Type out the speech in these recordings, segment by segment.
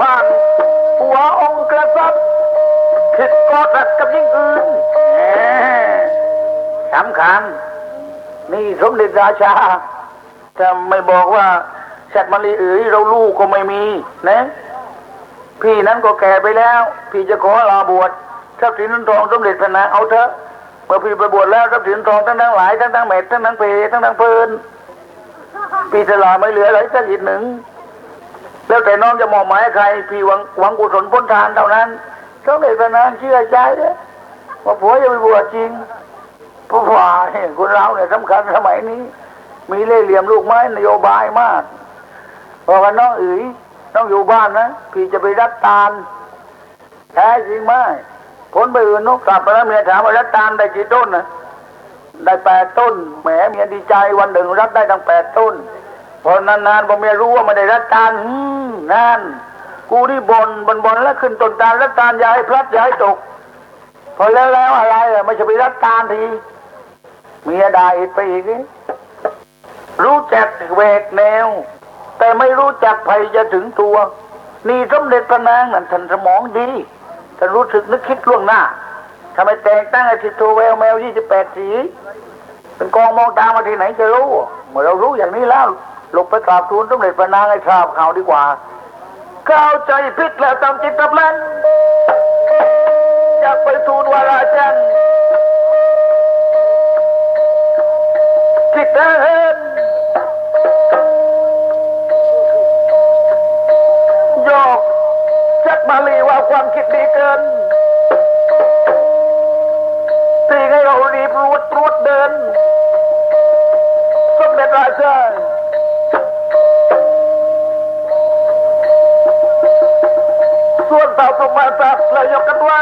ผ่านหัวองค์กษัตริย์คิดกอดรัดกับยิ่งอื่นแหมสำคัญนี่สมเด็จราชาถ้าไม่บอกว่าสัตว์มะลีเอ๋ยเราลูกก็ไม่มีนะ พี่นั้นก็แก่ไปแล้ว พี่จะขอลาบวชทรัพย์สินทองสมเด็จพระนางเอาเถอะเมื่อพี่ไปบวชแล้วทรัพย์สินเงินทองทั้งทั้งหลายทั้งทั้งเม็ดทั้งทั้งเพทั้งทั้งเพลินพี่จะลาไม่เหลืออะไรสักอีกหนึ่ง แล้วแต่น้องจะมอบหมายใคร พี่หวังหวังกุศลพ้นทานเท่านั้นสมเด็จพระนางเชื่อใจเลยว่าผัวจะไปบวชจริงเพราะว่าเนี่ยคนเราเนี่ยสำคัญสมัยนี้ มีเล่ห์เหลี่ยมลูกไม้นโยบายมากเพราะว่าน้องเอ๋ยน้องอยู่บ้านนะพี่จะไปรัดตาลแท้จริงไหมผลไปอื่นนุกลับไปแล้วเมียถามว่ารัดตาลได้กี่ต้นนะได้แปดต้นแหมเมียดีใจวันหนึ่งรัดได้ตั้งแปดต้น พอนานๆพอเมียรู้ว่าไม่ได้รัดตาลหืมนานกูนี่บนบนบนแล้วขึ้นต้นตาลรัดตาลอย่าให้พลัดย่าให้ตก พอแล้วแล้วอะไรอะไม่ใช่ไปรัดตาลทีเมียด่าอีกไปอีกรู้จักเวกแนว แต่ไม่รู้จักภัยจะถึงตัว นี่สมเด็จพระนางนั่นท่านสมองดีท่านรู้สึกนึกคิดล่วงหน้าทำไมแต่งตั้งไอ้ทิโทแววแมวยี่สิบแปดสี เป็นกองมองตามมาที่ไหนจะรู้ เมื่อเรารู้อย่างนี้แล้วหลบไปกราบทูลสมเด็จพระนางให้ทราบข่าวดีกว่าเข้าใจผิดแล้วตามจิตตำลันอยากไปทูลว่าราชันคิดเห็นโยกชักมาลีว่าความคิดดีเกินตีให้เรารีบรวดรวดเดิน มเด็จราชาส่วนเต่าตุมาตัดเรายกกันไว้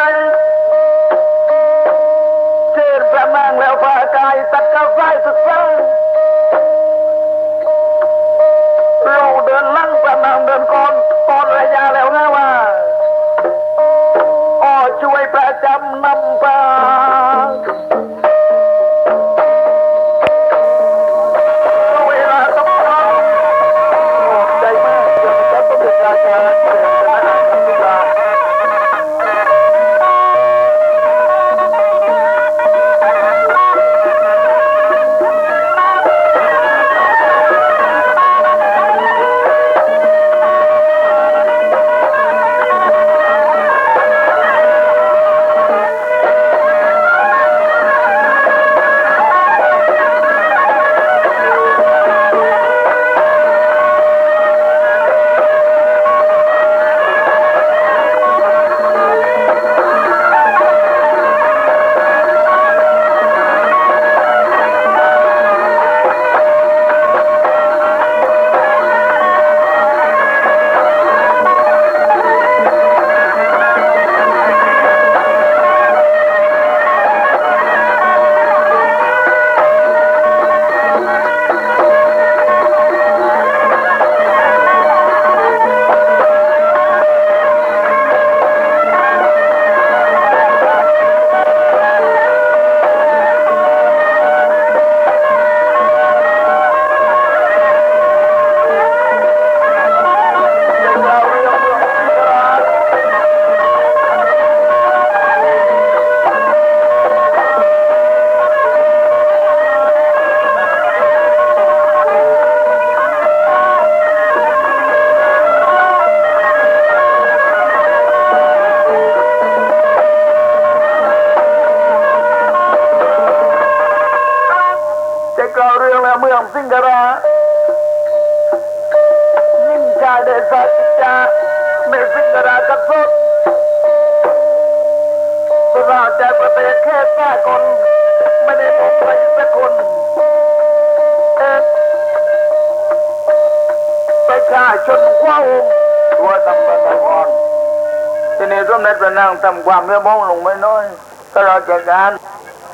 นี้สมเด็จพระนางทำความเมื่อมองลงไม่น้อยก็ราชการ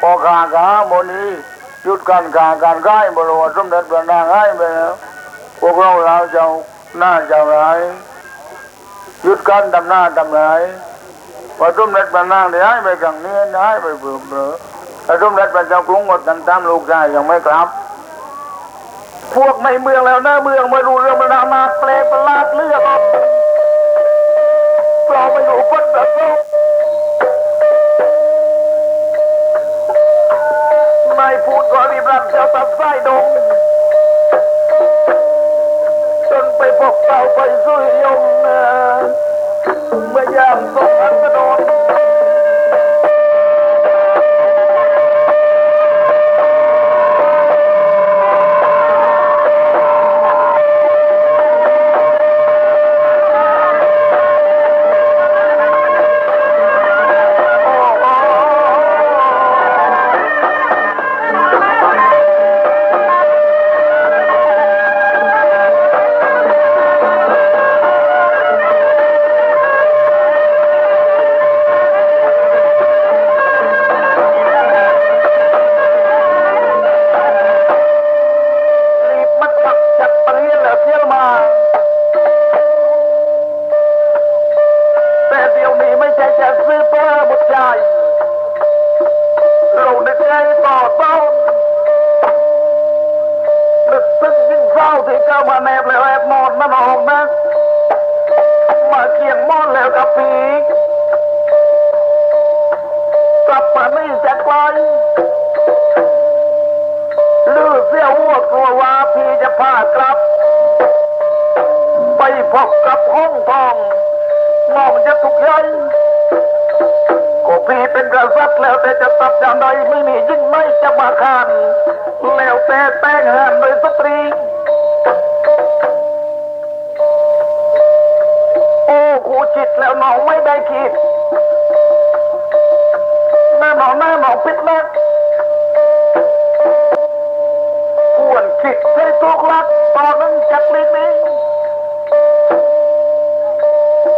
พอขาขาโมนี้หยุดการขาการค่ายบริวารสมเด็จพระนางให้ไปแล้วพวกเราเราจะหน้าจะไรหยุดการทำหน้าทำร้ายพอสมเด็จพระนางได้ให้ไปครั้งนี้ได้ไปเบื่อเบื่อแต่สมเด็จพระเจ้ากรุงหมดตันตามลูกชายยังไม่กลับพวกในเมืองแล้วหน้าเมืองมารู้เรื่องมันนามาแปลประหลาดเรื่อง พบกับห้องทองมองจะทุกข์ใหญ่ก็พี่เป็นกษัตริย์แล้วแต่จะตัดอย่างใดไม่มียิ่งไม่จะมาขานแล้วแต่แต่งงานโดยสตรีโอ้คูจิตแล้วน้องไม่ได้คิดหน้าหนองหน้าหนองปิดนักควรคิดให้ทุกลักตอนนั้นจักเล็กนี้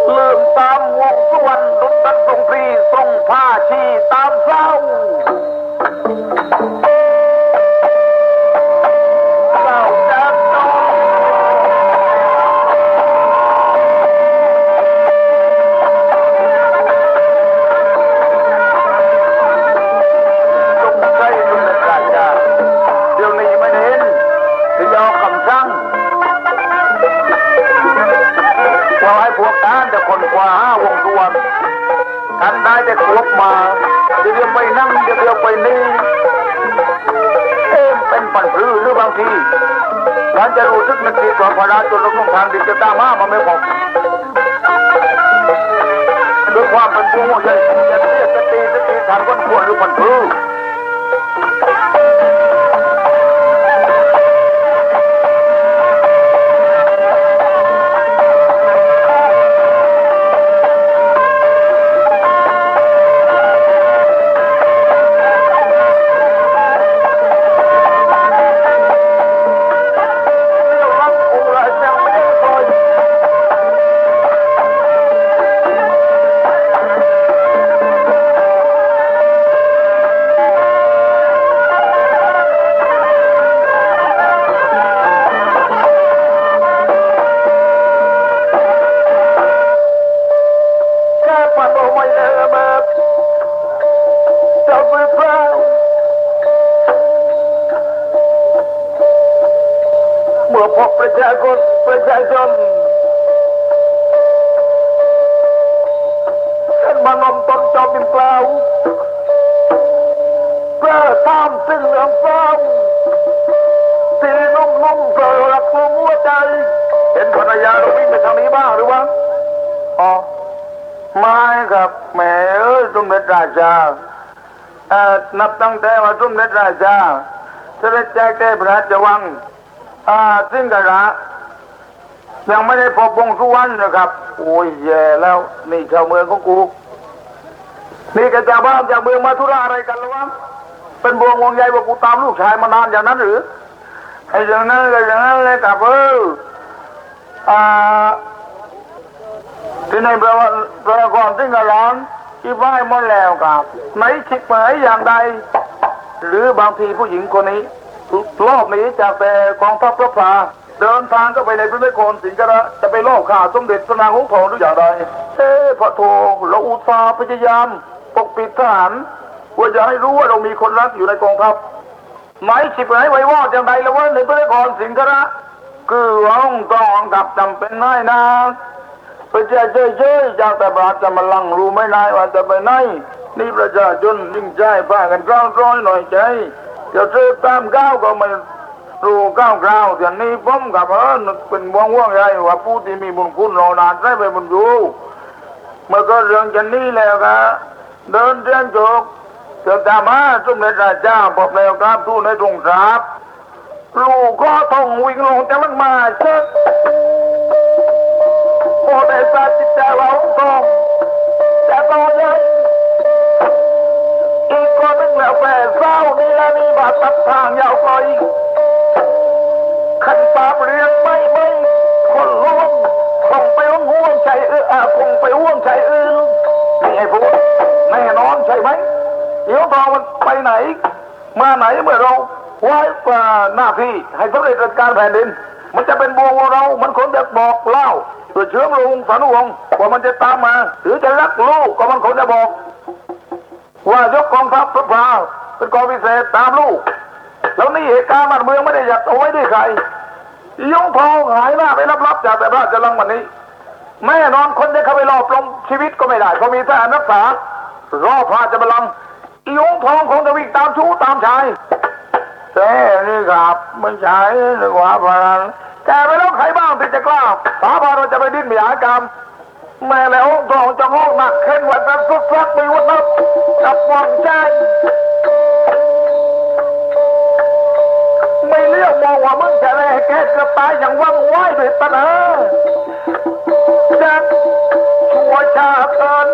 เริ่มตามวงสุวรรณดุนตันทรงพรีทรงผ้าชีตามเศร้าางทีท่านจะรู้สึกมันดีกว่าพราจนลงทางดิจะตามมามันไม่พอด้วยความเป็นผู้ใหญ่จะเรียกสติสติทานคนควรหรือคนพื้ พบประชาชนประชาชนฉันมานมตนจอมเป็นเปล่าเพื่อตามสิ่งเหลืองฟ้าสีนุ่มนุ่มเกลือรักลงหัวใจ เห็นภรรยาเราวิ่งไปทางนี้บ้างหรือวะอ๋อไม่ครับแหมเอ้ยสมเด็จราชาเอ่อนับตั้งแต่ว่าสมเด็จราชาเสด็จแจกแก้พระราชวัง อ่าซึ่งกระยังไม่ได้พบวงสุวรรณนะครับ โอ้ยแย่แล้วนี่ชาวเมืองของกูนี่กระจาบ้านจากเมืองมาธุระอะไรกันหรอวะเป็นบวงวงใหญ่ว่ากูตามลูกชายมานานอย่างนั้นหรือไอ้อย่างนั้นก็อย่างนั้นเลยกับเอออ่าที่ในประวัติประกอบซึ่งกระร้อนที่ไหว้หมดแล้วครับไหนคิดหมยอย่างใด หรือบางทีผู้หญิงคนนี้ รอบหนี้จากแต่กองทัพพระพลาเดินทางก็ไปในพระนครสิงห์กระจะไปลอบข่าสมเด็จพระนางหงทองหรืออย่างไรเอ๊พระโทเราอุตส่าห์พยายามปกปิดทหารว่าจะให้รู้ว่าเรามีคนรักอยู่ในกองทัพไหมสิบไหนไว้ว่าอย่างไรแล้วว่าในพระนครสิงห์กระคือห้องกองกับจำเป็นน้อยนะเจ้าเฉยๆจากแต่บาทจะมาลังรู้ไม่นายว่าจะไปไหนนี่ประชาชนยิ่งใจผ้ากันกล้าวร้อยหน่อยใจ จะซื้อตามก้าวก็ไม่รู้ก้าวกล่าวแต่นี้ผมกับเออเป็นว่างว่างใหญ่ว่าผู้ที่มีบุญคุณรอนานได้ไปบุญอยู่เมื่อก็เรื่องจะนี้แล้วก็เดินเรียนจบเสือตามมาสมเด็จราชาบอกแล้วครับทูตในตรงครับลูกก็ต้องวิ่งลงจากลังมาเช็คโอได้สาจิตใจเราต้องจะต้องยังอีกคนหนึ่ง แล้วแฝดเศร้านี่แล้วนี่บาดตัดทางยาวไกลขันปาเรียงไม่ไม่คนร่วงคงไปร่วงห่วงใจเอออาคงไปห่วงใจอืนนี่ไอ้พวกแน่นอนใช่ไหมเดี๋ยวทองมันไปไหน มาไหนเมื่อเราไว้กว่าหน้าที่ให้สำเร็จราชการแผ่นดิน มันจะเป็นบัวงเรา มันคงจะบอกเล่าตัวเชื้อลงสานุวงศ์ว่ามันจะตามมา หรือจะรักลูกก็มันคงจะบอก ว่ายกกองทัพพระพาเป็นกองพิเศษตามลูก แล้วนี่เหตุการณ์บ้านเมืองไม่ได้ยากเอาไว้ด้วยใครยงทองหายหน้าไปรับๆจากแต่ระราชลังวันนี้แม่นอนคนจะเข้าไปรอบลงชีวิตก็ไม่ได้เพราะมีทหารรักษารอพระจะบาลังก์อียงทองคงจะวิ่งตามชู้ตามชายแต่นี่ครับไม่ใช่หรือว่าพลันแกไปแล้วใครบ้างที่จะกล้าสาบานเราจะไปดิ้นมีหากรรม แม่แล้วทองจะห้องหนักเข็นวันนั้นสุดสักไม่วันนับจับวางใจ ไม่เลี้ยวมองว่ามึงจะแน่แกเกือบตายอย่างว่างไว้ด้วยปัญหาจะชั่วชาติเอิน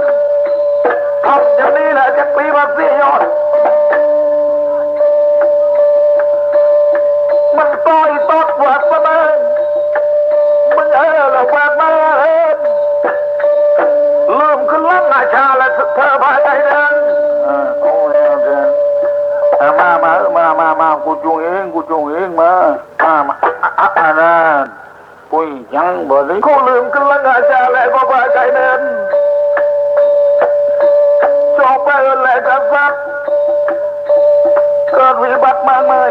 ทำอย่างนี้แหละจะกลีมาเสียยอด กูจูงเองกูจูงเองมามามาอะอะอะนั่นปุ้ยยังบ่ได้กูลืมกันละงาจาแล้วก็พาใจเดินจบไปแล้วกันสักเกิดวิบัติมากมาย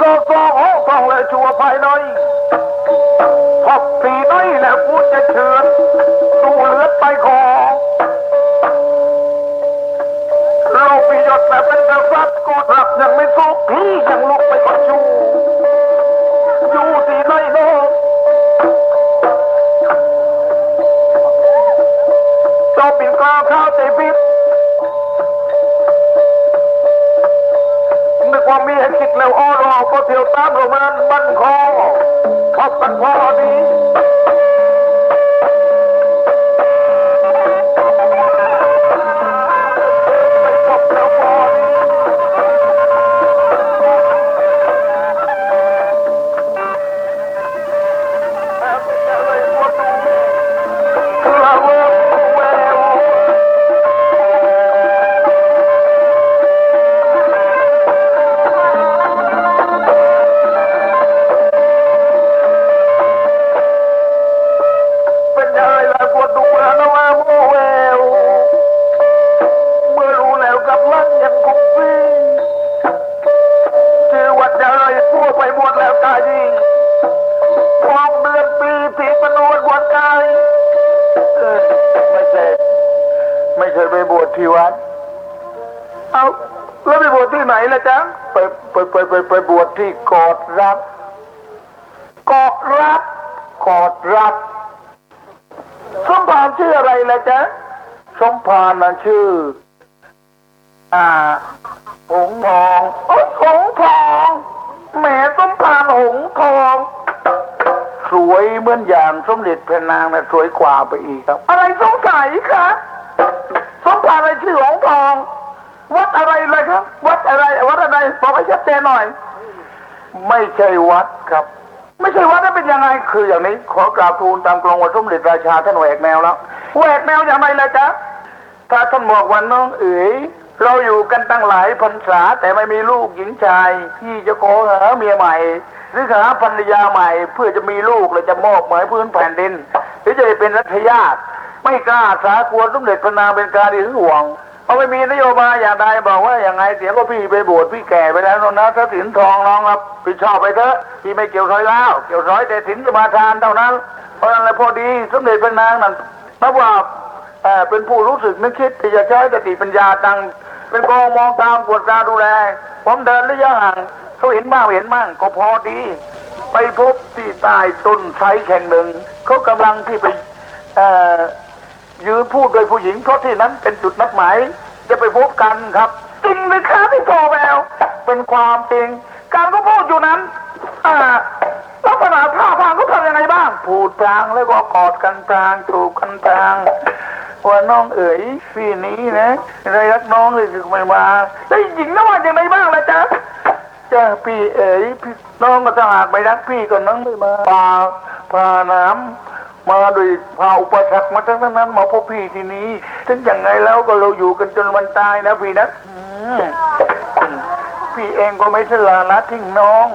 ก็ฟ้อยปล่อยย่อยเลยนึ่งเสียไปอะอีกก็สองห้องสองเลยชัวภายในพบปีน้อยแล้วกูจะเฉือนดูเลือดไปคอเราพิยศแต่เป็นกษัตริย์กูรับยัง ที่กอดรักกอดรักกอดรัก สมภารชื่ออะไรล่ะจ๊ะสมภารนะชื่อ อ่าหงทองโอ้หงทองแหมสมภารหงทอง สวยเหมือนอย่างสมเด็จพระนางนะสวยกว่าไปอีกครับ อะไรสงสัยคะสมภารอะไรชื่อหงทองวัดอะไรเลยครับ วัดอะไร วัดอะไรบอกให้ชัดเจนหน่อย ไม่ใช่วัดครับ ไม่ใช่วัดนั้นเป็นยังไง คืออย่างนี้ ขอกราบทูลตามกรองว่าสมเด็จราชาท่านแหวกแนวแล้วแหวกแนวอย่างไรเลยจ๊ะถ้าท่านบอกว่าน้องเอ๋ยเราอยู่กันตั้งหลายพรรษาแต่ไม่มีลูกหญิงชายที่จะขอหาเมียใหม่ หรือหาภรรยาใหม่ เพื่อจะมีลูกและจะมอบหมายพื้นแผ่นดิน หรือจะได้เป็นรัชญาติไม่กล้าสาควรสมเด็จพระนางเป็นการดีหวง เพราะไม่มีนโยบายอย่างใดบอกว่าอย่างไงเสียก็พี่ไปบวชพี่แก่ไปแล้วนะถ้าสินทองน้องครับพี่ชอบไปเถอะพี่ไม่เกี่ยวร้อยแล้วเกี่ยวร้อยแต่สินสมาทานเท่านั้น เพราะนั้นแหละพอดีสมเด็จพระนางนั้นนับว่าเป็นผู้รู้สึกนึกคิดที่จะใช้สติปัญญาตังเป็นกองมองตามกวดตาดูแลผมเดินระยะห่างเขาเห็นบ้างเห็นบ้างก็พอดี ไปพบที่ใต้ต้นไทรแข่งหนึ่งเขากำลังที่ไปเอ่อ ยืนพูดโดยผู้หญิง เพราะที่นั้นเป็นจุดนัดหมายจะไปพบกันครับ จริงหมครับพี่โตแววเป็นความจริง การก็พูดอยู่นั้นอ่าลักษณะท่าทางเขาทำยังไงบ้าง พูดพลางแล้วก็กอดกันพลางจูบกันพลางว่าน้องเอ๋ยพี่นี้นะไรรักน้องเลยถึงไม่มาแล้วหญิงน้องว่าอย่างไรบ้างล่ะจ๊ะจ้าพี่เอ๋ยพี่น้องก็ถ้าหากไม่รักพี่ก็น้องไม่มาพาพาน้ำ มาโดยพาอุปสรรคมาทั้งนั้นมาพบพี่ที่นี้ถึงอย่างไงแล้วก็เราอยู่กันจนวันตายนะพี่นะอืมพี่เองก็ไม่ทลาละทิ้งน้อง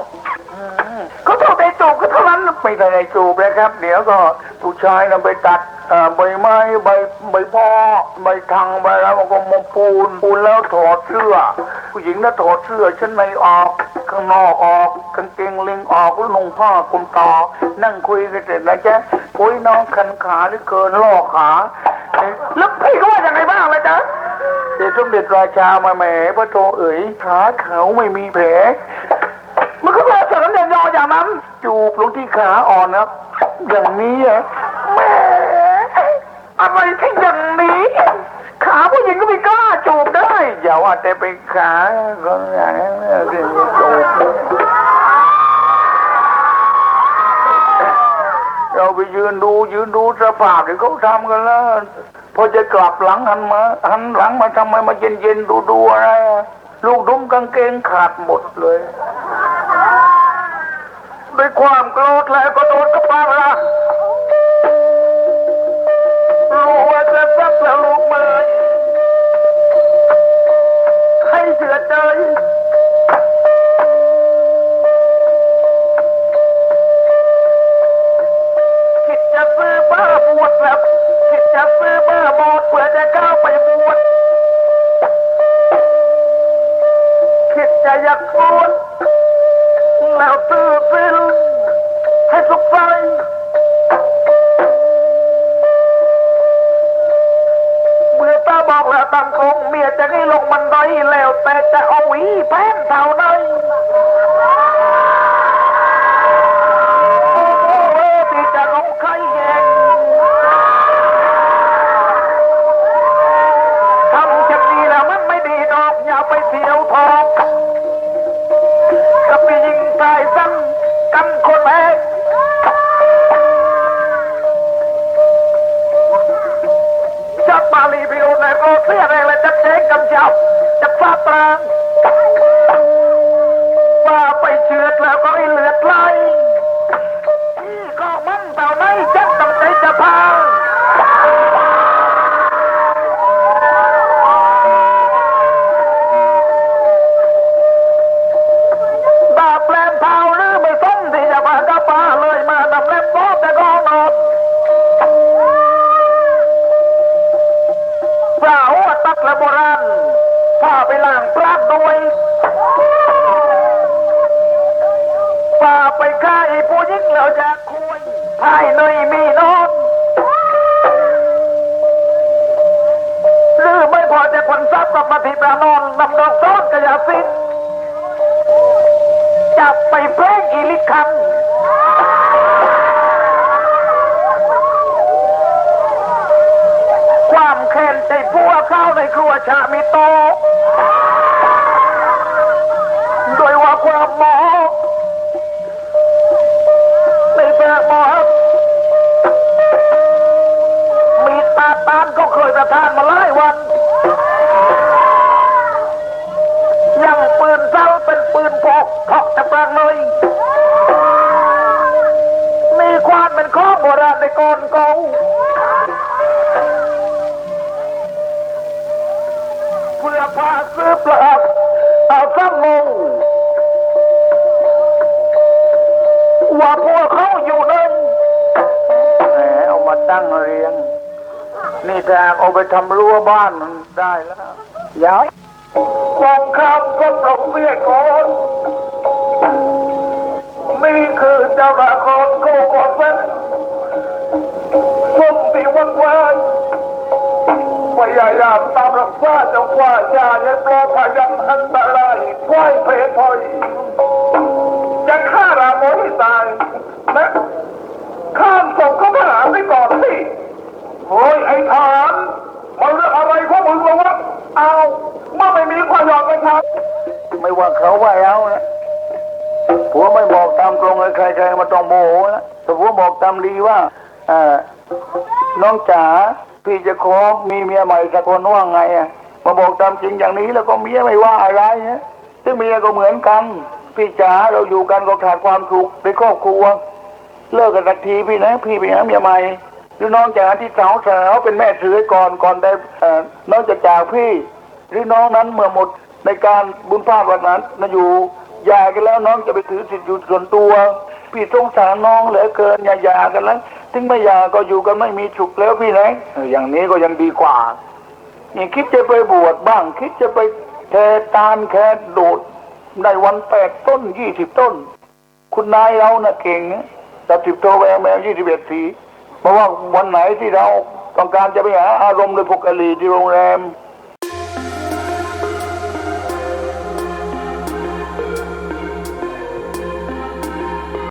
เขาถูกไป จูบก็เท่านั้นไม่ได้ไจูบนะครับ เดี๋ยวก็ผู้ชายนำไปตัดใบไม้ใบใบพ่อใบทางใบแล้วมันก็มาปูนปูนแล้วถอดเสื้อ ผู้หญิงน่ะถอดเสื้อชั้นในออกข้างนอกออกกางเกงลิงออกแล้วนุ่งผ้าคลุมต่อนั่งคุยกันเสร็จแล้วจ๊ะโอ้ยน้องคันขาหรือเกินล่อขาแล้วพี่เขาว่าอย่างไรบ้างล่ะจ๊ะเดชสมเด็จราชามาแหมพระโตเอ๋ยขาเขาไม่มีแผลมันก็มาานั้นจูบลงที่ขาอ่อนนะอย่างนี้อะแหมอะไรที่อย่างนี้ ขาผู้หญิงก็ไม่กล้าจูบได้อย่าว่าแต่เป็นขาก็อย่างนั้นเลยจูบเราไปยืนดูยืนดูสภาพที่เขาทำกันแล้วพอจะกลับหลังหันมาหันหลังมาทำไมมาเย็นเย็นดูดูอะไรลูกดุมกางเกงขาดหมดเลย ด้วยความโกรธแล้วก็โดนกระปังละ ไปทำรั้วบ้านมันได้แล้วย้ายกองคำก็ปลงเบี้ยก่อนนี่คือเจ้าละครโกกอดเป็นส้มตีวันวานพยายามตามรักษาจงว่าจะให้ปลอดภัยยังอันตรายควายเพลถอยจะฆ่าราโมให้ตายนะข้ามศพเขาหารไปก่อนสิโอ้ยไอ้ทารมันเรื่องอะไรของมึงวะ เอาเมื่อไม่มีความยอมกันครับไม่ว่าเขาว่าเอานะผัวไม่บอกตามตรงเลยใครๆมาต้องโมโหนะแต่ผัวบอกตามดีว่าอ่าน้องจ๋าพี่จะขอมีเมียใหม่สักคนว่าไงอะมาบอกตามจริงอย่างนี้แล้วก็เมียไม่ว่าอะไรฮะซึ่งเมียก็เหมือนกัน พี่จ๋าเราอยู่กันก็ขาดความสุขในครอบครัว เลิกกันสักทีพี่นะ พี่ไปหาเมียใหม่หรือน้องจ๋าที่สาวสาวเป็นแม่ถือก่อนก่อนได้เอ่อน้องจะจากพี่ รือน้องนั้นเมื่อหมดในการบุญภาพวันนั้นมาอยู่ยากันแล้วน้องจะไปถือสิทธิ์อยู่ส่วนตัว พี่สงสารน้องเหลือเกินอย่าหยากันแล้วถึงไม่หยาก็อยู่กันไม่มีฉุกแล้วพี่นะอย่างนี้ก็ยังดีกว่านี่คิดจะไปบวชบ้าง คิดจะไปแทตานแค่โดดในวันแปดต้นยี่สิบต้น คุณนายเราน่ะเก่งนะตัดสิบโทแววแมวยี่สิบเอ็ดสีเพราะว่าวันไหนที่เราต้องการจะไปหาอารมณ์โดยพกกะลีที่โรงแรม